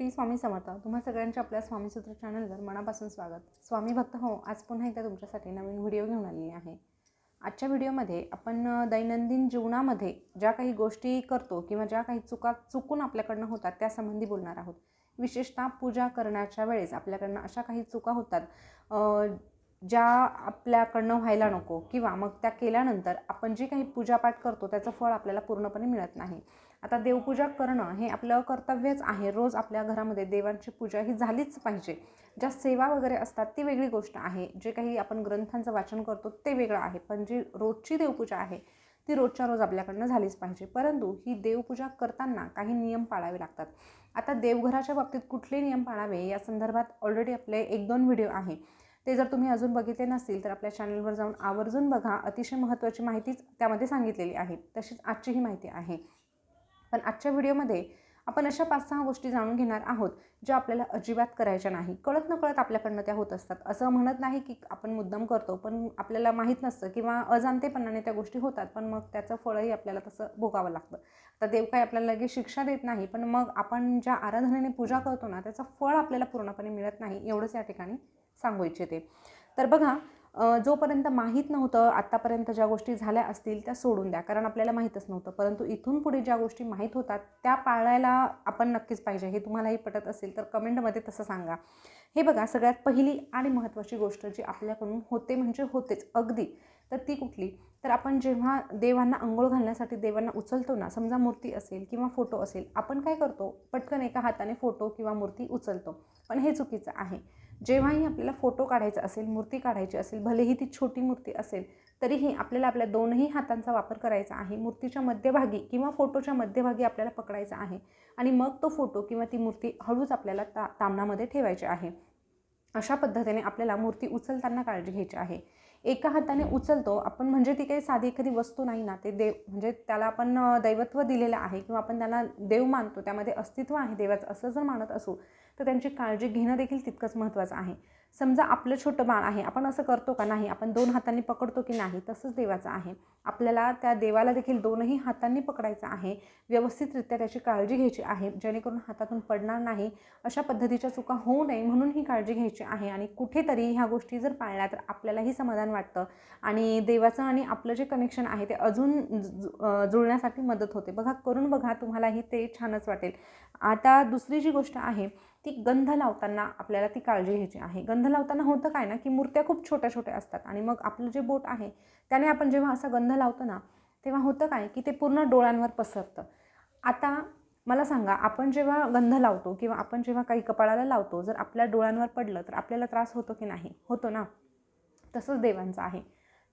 श्री स्वामी समर्थ. तुम्हा सगळ्यांच्या आपल्या स्वामीसूत्र चॅनलवर मनापासून स्वागत. स्वामी भक्त हो आज पुन्हा एकदा तुमच्यासाठी नवीन व्हिडिओ घेऊन आलेली आहे. आजच्या व्हिडिओमध्ये आपण दैनंदिन जीवनामध्ये ज्या काही गोष्टी करतो किंवा ज्या काही चुका चुकून आपल्याकडनं होतात त्यासंबंधी बोलणार आहोत. विशेषतः पूजा करण्याच्या वेळेस आपल्याकडनं अशा काही चुका होतात ज्या आपल्याकडनं व्हायला नको किंवा मग त्या केल्यानंतर आपण जी काही पूजापाठ करतो त्याचं फळ आपल्याला पूर्णपणे मिळत नाही. आता देवपूजा करणं हे आपलं कर्तव्यच आहे. रोज आपल्या घरामध्ये देवांची पूजा ही झालीच पाहिजे. ज्या सेवा वगैरे असतात ती वेगळी गोष्ट आहे. जे काही आपण ग्रंथांचं वाचन करतो ते वेगळं आहे. पण जी रोजची देवपूजा आहे ती रोजच्या रोज आपल्याकडनं झालीच पाहिजे. परंतु ही देवपूजा करताना काही नियम पाळावे लागतात. आता देवघराच्या बाबतीत कुठले नियम पाळावे? या संदर्भात ऑलरेडी आपले एक दोन व्हिडिओ आहे. ते जर तुम्ही अजून बघितले नसतील तर आपल्या चॅनलवर जाऊन आवर्जून बघा. अतिशय महत्त्वाची माहितीच त्यामध्ये सांगितलेली आहे. तशीच आजची ही माहिती आहे. पण आजच्या व्हिडिओमध्ये आपण अशा पाच सहा गोष्टी जाणून घेणार आहोत ज्या आपल्याला अजिबात करायच्या नाही. कळत नकळत आपल्याकडनं त्या होत असतात. असं म्हणत नाही की आपण मुद्दाम करतो पण आपल्याला माहीत नसतं किंवा अजाणतेपणाने त्या गोष्टी होतात पण मग त्याचं फळही आपल्याला तसं भोगावं लागतं. आता देव काय आपल्याला लगेच शिक्षा देत नाही पण मग आपण ज्या आराधनेने पूजा करतो ना त्याचं फळ आपल्याला पूर्णपणे मिळत नाही एवढंच या ठिकाणी सांगू इच्छिते. तर बघा जोपर्यंत माहीत नव्हतं आत्तापर्यंत ज्या गोष्टी झाल्या असतील त्या सोडून द्या. कारण आपल्याला माहीतच नव्हतं. परंतु इथून पुढे ज्या गोष्टी माहीत होतात त्या पाळायला आपण नक्कीच पाहिजे. हे तुम्हालाही पटत असेल तर कमेंटमध्ये तसं सांगा. हे बघा सगळ्यात पहिली आणि महत्त्वाची गोष्ट जी आपल्याकडून होते म्हणजे होतेच. अगदी. तर ती कुठली? तर आपण जेव्हा देवांना आंघोळ घालण्यासाठी देवांना उचलतो ना समजा मूर्ती असेल किंवा फोटो असेल आपण काय करतो? पटकन एका हाताने फोटो किंवा मूर्ती उचलतो. पण हे चुकीचं आहे. जेव्हाही आपल्याला फोटो काढायचा असेल मूर्ती काढायची असेल भलेही ती छोटी मूर्ती असेल तरीही आपल्याला आपल्या दोनही हातांचा वापर करायचा आहे. मूर्तीच्या मध्यभागी किंवा फोटोच्या मध्यभागी आपल्याला पकडायचा आहे आणि मग तो फोटो किंवा ती मूर्ती हळूच आपल्याला ता तामणामध्ये ठेवायची आहे. अशा पद्धतीने आपल्याला मूर्ती उचलताना काळजी घ्यायची आहे. एका हाताने उचलतो आपण म्हणजे ती काही साधी एखादी वस्तू नाही ना ते देव म्हणजे त्याला आपण दैवत्व दिलेलं आहे किंवा आपण त्यांना देव मानतो त्यामध्ये अस्तित्व आहे देवाचं असं जर मानत असू तर त्यांची काळजी घेणं देखील तितकंच महत्त्वाचं आहे. समजा आपलं छोटं बाळ आहे आपण असं करतो का नाही आपण दोन हातांनी पकडतो की नाही तसंच देवाचं आहे. आपल्याला त्या देवाला देखील दोनही हातांनी पकडायचं आहे व्यवस्थितरित्या त्याची काळजी घ्यायची आहे जेणेकरून हातातून पडणार नाही अशा पद्धतीच्या चुका होऊ नये म्हणून ही काळजी घ्यायची आहे. आणि कुठेतरी ह्या गोष्टी जर पाळल्या तर आपल्यालाही समाधान वाटतं. आणि देवाचं आणि आपलं जे कनेक्शन आहे ते अजून जुळण्यासाठी मदत होते. बघा करून बघा तुम्हालाही ते छानच वाटेल. आता दुसरी जी गोष्ट आहे ती गंध लावताना आपल्याला ती काळजी घ्यायची आहे. गंध लावताना होतं काय ना की मूर्त्या खूप छोट्या छोट्या असतात. आणि मग आपलं जे बोट आहे त्याने आपण जेव्हा असा गंध लावतो ना तेव्हा होतं काय की ते पूर्ण डोळ्यांवर पसरतं. आता मला सांगा आपण जेव्हा गंध लावतो किंवा आपण जेव्हा काही कपाळाला लावतो जर आपल्या डोळ्यांवर पडलं तर आपल्याला त्रास होतो की नाही? होतो ना? तसंच देवांचं आहे.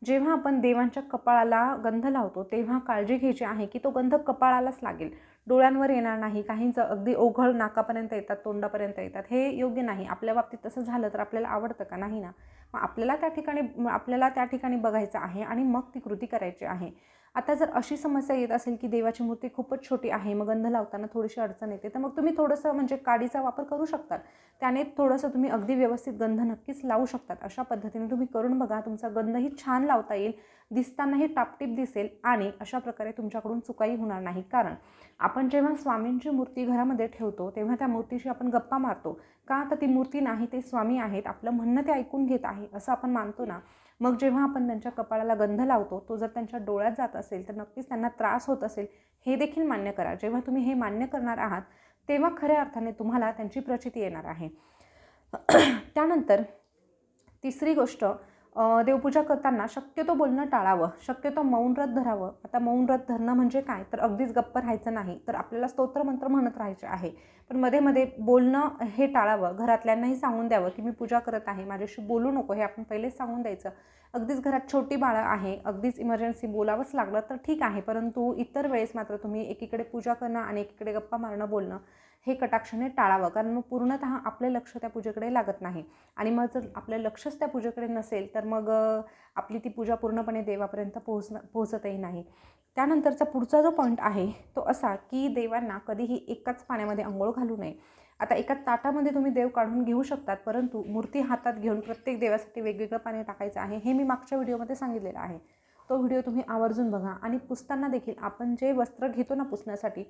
जेव्हा आपण देवांच्या कपाळाला गंध लावतो तेव्हा काळजी घ्यायची आहे की तो गंध कपाळालाच लागेल. डोळ्यांवर येणार नाही काहींचं अगदी ओघळ नाकापर्यंत येतात तोंडापर्यंत येतात हे योग्य नाही. आपल्या बाबतीत तसं झालं तर आपल्याला आवडतं का? नाही ना. मग आपल्याला त्या ठिकाणी आपल्याला त्या ठिकाणी बघायचं आहे आणि मग ती कृती करायची आहे. आता जर अशी समस्या येत असेल की देवाची मूर्ती खूपच छोटी आहे मग गंध लावताना थोडीशी अडचण येते तर मग तुम्ही थोडंसं म्हणजे काडीचा वापर करू शकतात. त्याने थोडंसं तुम्ही अगदी व्यवस्थित गंध नक्कीच लावू शकतात. अशा पद्धतीने तुम्ही करून बघा तुमचा गंधही छान लावता येईल. दिसतानाही टापटीप दिसेल आणि अशा प्रकारे तुमच्याकडून चुकाही होणार नाही. कारण आपण जेव्हा स्वामींची मूर्ती घरामध्ये ठेवतो तेव्हा त्या मूर्तीशी आपण गप्पा मारतो. का तर ती मूर्ती नाही ते स्वामी आहेत आपलं म्हणणं ते ऐकून घेत आहे असं आपण मानतो ना? मग जेव्हा आपण त्यांच्या कपाळाला गंध लावतो तो जर त्यांच्या डोळ्यात जात असेल तर नक्कीच त्यांना त्रास होत असेल. हे देखील मान्य करा. जेव्हा तुम्ही हे मान्य करणार आहात तेव्हा खऱ्या अर्थाने तुम्हाला त्यांची प्रचिती येणार आहे. त्यानंतर तिसरी गोष्ट देवपूजा करताना शक्यतो बोलणं टाळावं शक्यतो मौन व्रत धरावं. आता मौन व्रत धरणं म्हणजे काय? तर अगदीच गप्प राहायचं नाही. तर आपल्याला स्तोत्रमंत्र म्हणत राहायचे आहे. पण मध्ये मध्ये बोलणं हे टाळावं. घरातल्यांनाही सांगून द्यावं की मी पूजा करत आहे. माझ्याशी बोलू नको हे आपण पहिलेच सांगून द्यायचं. अगदीच घरात छोटी बाळं आहे. अगदीच इमर्जन्सी बोलावंच लागलं तर ठीक आहे. परंतु इतर वेळेस मात्र तुम्ही एकीकडे पूजा करणं आणि एकीकडे गप्पा मारणं बोलणं हे कटाक्षाने टाळावं. कारण मग पूर्णतः आपलं लक्ष त्या पूजेकडे लागत नाही. आणि मग जर आपलं लक्षच त्या पूजेकडे नसेल तर मग आपली ती पूजा पूर्णपणे देवापर्यंत पोहोचणं पोहोचतही नाही. त्यानंतरचा पुढचा जो पॉईंट आहे तो असा की देवांना कधीही एकाच पाण्यामध्ये आंघोळ घालू नये. आता एका ताटामध्ये तुम्ही देव काढून घेऊ शकतात परंतु मूर्ती हातात घेऊन प्रत्येक देवासाठी वेगवेगळं पाणी टाकायचं आहे हे मी मागच्या व्हिडिओमध्ये सांगितलेलं आहे. तो व्हिडिओ तुम्ही आवर्जून बघा. आणि पुसताना देखील आपण जे वस्त्र घेतो ना पुसण्यासाठी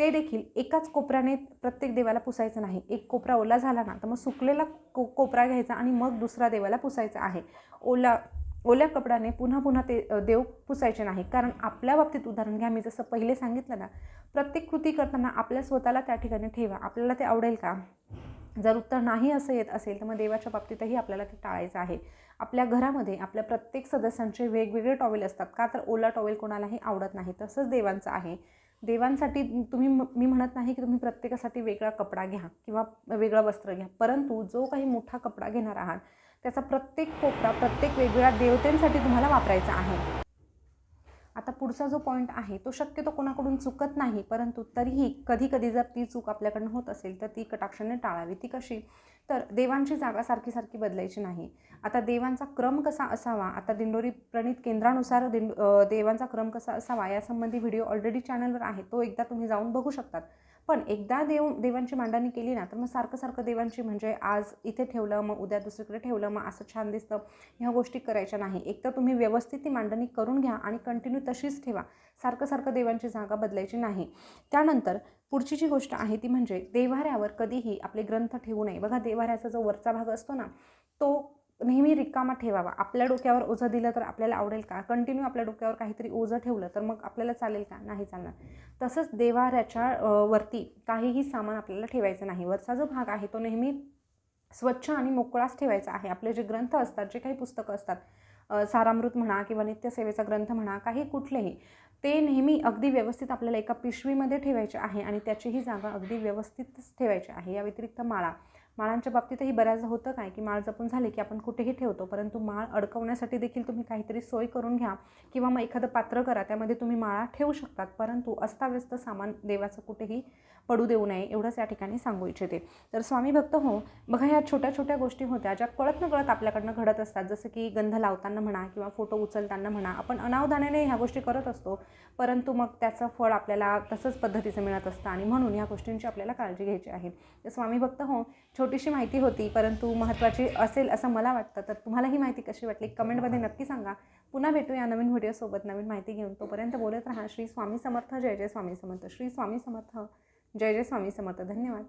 ते देखील एकाच कोपऱ्याने प्रत्येक देवाला पुसायचं नाही. एक कोपरा ओला झाला ना तर मग सुकलेला को कोपरा घ्यायचा आणि मग दुसरा देवाला पुसायचा आहे. ओला ओल्या कपड्याने पुन्हा पुन्हा ते देव पुसायचे नाही. कारण आपल्या बाबतीत उदाहरण घ्या. मी जसं पहिले सांगितलं ना प्रत्येक कृती करताना आपल्या स्वतःला त्या ठिकाणी ठेवा. आपल्याला ते आवडेल का? जर उत्तर नाही असं येत असेल तर मग देवाच्या बाबतीतही आपल्याला ते टाळायचं आहे. आपल्या घरामध्ये आपल्या प्रत्येक सदस्यांचे वेगवेगळे टॉवेल असतात. का तर ओला टॉवेल कोणालाही आवडत नाही. तसंच देवांचं आहे. देवांसाठी तुम्ही मी म्हणत नाही की तुम्ही प्रत्येकासाठी वेगळा कपडा घ्या किंवा वेगळं वस्त्र घ्या. परंतु जो काही मोठा कपडा घेणार आहात त्याचा प्रत्येक कोपरा प्रत्येक वेगवेगळ्या देवतेंसाठी तुम्हाला वापरायचा आहे. आता पुढचा जो पॉईंट आहे तो शक्यतो कोणाकडून चुकत नाही परंतु तरीही कधी कधी जर ती चूक आपल्याकडनं होत असेल तर ती कटाक्षाने टाळावी. ती कशी? तर देवांची जागा सारखी सारखी बदलायची नाही. आता देवांचा क्रम कसा असावा? आता दिंडोरी प्रणित केंद्रानुसार दिंड देवांचा क्रम कसा असावा? यासंबंधी व्हिडिओ ऑलरेडी चॅनलवर आहे. तो एकदा तुम्ही जाऊन बघू शकतात. पण एकदा देव देवांची मांडणी केली ना तर मग सारखं सारखं देवांची म्हणजे आज इथे ठेवलं मग उद्या दुसरीकडे ठेवलं मग असं छान दिसतं. ह्या गोष्टी करायच्या नाही. एक तर तुम्ही व्यवस्थित ती मांडणी करून घ्या आणि कंटिन्यू तशीच ठेवा. सारखं सारखं देवांची जागा बदलायची नाही. त्यानंतर पुढची जी गोष्ट आहे ती म्हणजे देवाऱ्यावर कधीही आपले ग्रंथ ठेवू नये. बघा देवाऱ्याचा जो वरचा भाग असतो ना तो नेहमी रिकामा ठेवावा. आपल्या डोक्यावर ओझं दिलं तर आपल्याला आवडेल का? कंटिन्यू आपल्या डोक्यावर काहीतरी ओझं ठेवलं तर मग आपल्याला चालेल का? नाही चालणार. तसंच देवाऱ्याच्या वरती काहीही सामान आपल्याला ठेवायचं नाही. वरचा जो भाग आहे तो नेहमी स्वच्छ आणि मोकळाच ठेवायचा आहे. आपले जे ग्रंथ असतात जे काही पुस्तकं असतात सारामृत म्हणा किंवा नित्यसेवेचा ग्रंथ म्हणा काही कुठलेही ते नेहमी अगदी व्यवस्थित आपल्याला एका पिशवीमध्ये ठेवायचे आहे आणि त्याचीही जागा अगदी व्यवस्थितच ठेवायची आहे. या व्यतिरिक्त माळा माळांच्या बाबतीतही बऱ्याचदा होतं काय की माळ जपून झाले की आपण कुठेही ठेवतो परंतु माळ अडकवण्यासाठी देखील तुम्ही काहीतरी सोय करून घ्या किंवा मग एखादं पात्र करा त्यामध्ये तुम्ही माळा ठेवू शकतात परंतु अस्ताव्यस्त सामान देवाचं कुठेही पडू देऊ नये एवढंच या ठिकाणी सांगू इच्छिते. तर स्वामी भक्त हो बघा ह्या छोट्या छोट्या गोष्टी होत्या ज्या कळत न कळत आपल्याकडनं घडत असतात जसं की गंध लावताना म्हणा किंवा फोटो उचलताना म्हणा आपण अनावधानाने ह्या गोष्टी करत असतो परंतु मग त्याचं फळ आपल्याला तसंच पद्धतीचं मिळत असतं आणि म्हणून ह्या गोष्टींची आपल्याला काळजी घ्यायची आहे. तर स्वामी भक्त हो छोटीशी माहिती होती परंतु महत्त्वाची असेल असं मला वाटतं तर तुम्हाला ही माहिती कशी वाटली? कमेंटमध्ये नक्की सांगा. पुन्हा भेटू या नवीन व्हिडिओसोबत नवीन माहिती घेऊन. तोपर्यंत बोलत राहा. श्री स्वामी समर्थ. जय जय स्वामी समर्थ. श्री स्वामी समर्थ. जय जय स्वामी समर्थ. धन्यवाद.